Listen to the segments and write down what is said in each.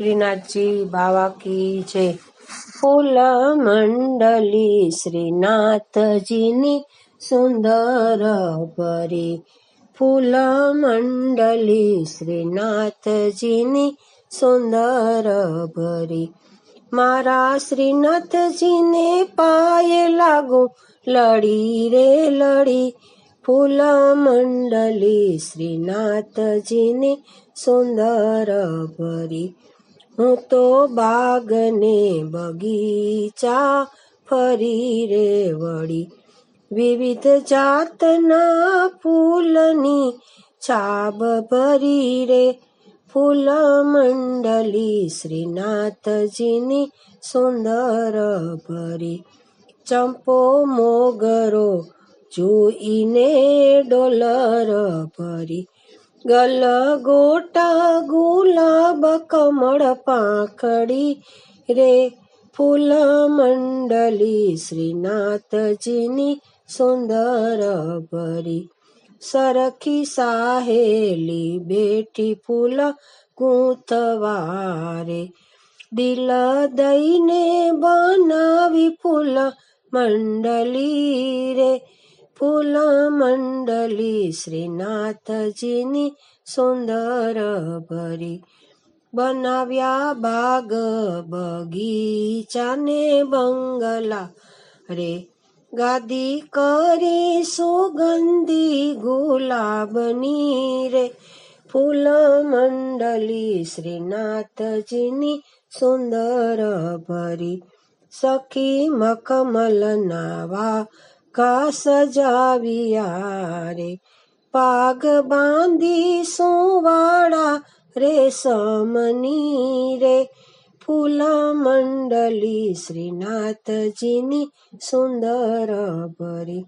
શ્રીનાથજી બાવા કી ફૂલ મંડલી શ્રીનાથજીની સુંદર પરી ફૂલ મંડલી શ્રીનાથજીની સુંદર ભરી. મારા શ્રીનાથજીને પાયે લાગુ લડી રે લડી. ફૂલ મંડલી શ્રીનાથજીની સુંદર ભરી. હું તો બાગને બગીચા ફરી રે વળી વિવિધ જાતના ફૂલની છાબ ભરી રે. ફૂલ મંડલી શ્રીનાથજીની સુંદર ભરી. ચંપો મોગરો, જોઈને ડોલર ભરી. ગલ ગોટા ગુલાબ કમળ પાંખડી રે ફૂલ મંડલી શ્રીનાથજીની સુંદર ભરી. સરખી સાહેલી બેઠી ફૂલ ગૂંથવારે દિલ દઈને બનાવી ફૂલ મંડલી રે. ફૂલ મંડલી શ્રીનાથજીની સુંદર ભરી બનાવ્યા બાગ બગીચાને બંગલા રે ગાદી કરી સુગંધી ગુલાબની રે ફૂલ મંડલી શ્રીનાથજીની સુંદર ભરી સખી મખમલ નાવા કા સજાવ્યા રે પાગ બાંધી સુવાળા રેશમની રે ફૂલ મંડલી શ્રીનાથજીની સુંદર ભરી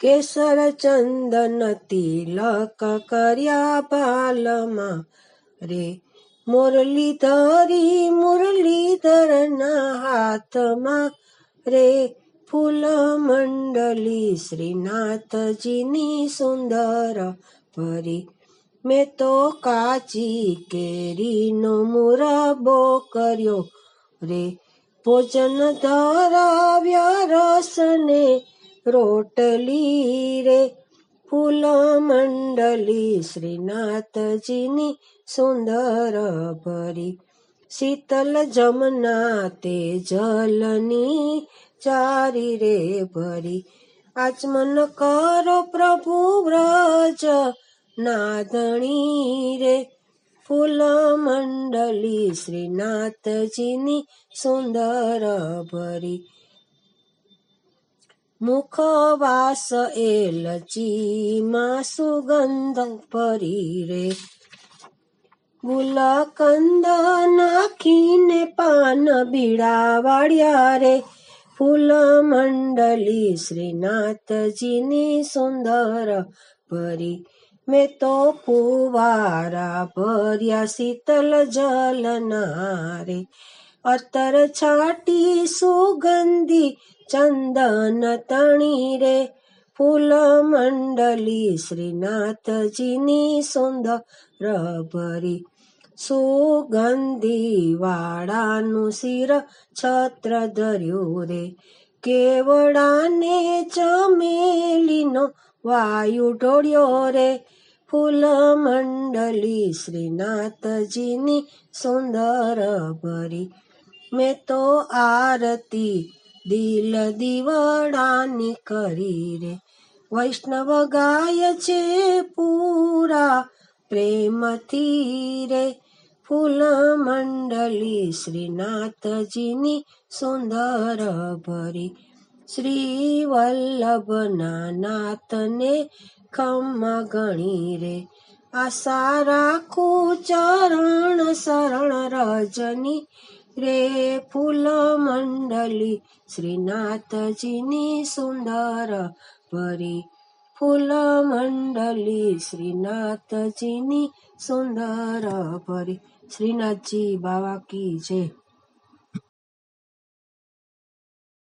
કેસર ચંદન તિલક કર્યા બાલમાં રે મુરલી ધરી મુરલીધરના હાથમાં રે ફૂલ મંડલી શ્રીનાથજીની સુંદર ભરી મેં તો કાચી કેરીનો મુરબો કર્યો રે ભોજન ધરાવ્યા રસને રોટલી રે ફૂલ મંડલી શ્રીનાથજીની સુંદર ભરી શીતલ જમના તે જલની ચારી રે ભરી. આચમન કરો પ્રભુ વ્રજ, નાદણી રે. ફૂલ મંડલી શ્રીનાથજીની સુંદર ભરી. મુખવાસ લચીમાં સુગંધ ભરી રે. ગુલકંદ નાખીને પાન બીડા વાળ્યા રે. ફૂલ મંડલી શ્રીનાથજીની સુંદર પરી મેં તો ફુવારા ભર્યા શીતલ જલના રે અત્તર છાટી સુગંધી ચંદન તણી રે ફૂલ મંડલી શ્રીનાથજીની સુંદર ભરી સુગંધી વાળાનું શિર છત્ર ધર્યું રે. કેવડાને ચમેલીનો વાયુ ઢોળ્યો રે. ફૂલ મંડલી શ્રીનાથજીની સુંદર ભરી. મેં તો આરતી દિલ દીવડાની કરી રે. વૈષ્ણવ ગાય છે પૂરા પ્રેમથી રે ફૂલ મંડલી શ્રીનાથજીની સુંદર ભરી શ્રી વલ્લભના નાથને ખમ્મા ગણી રે આશા રાખું ચરણ શરણ રજની રે ફૂલ મંડલી શ્રીનાથજીની સુંદર ભરી ફૂલ મંડલી શ્રીનાથજીની સુંદર ભરી શ્રીનાથજી બાવા કી જય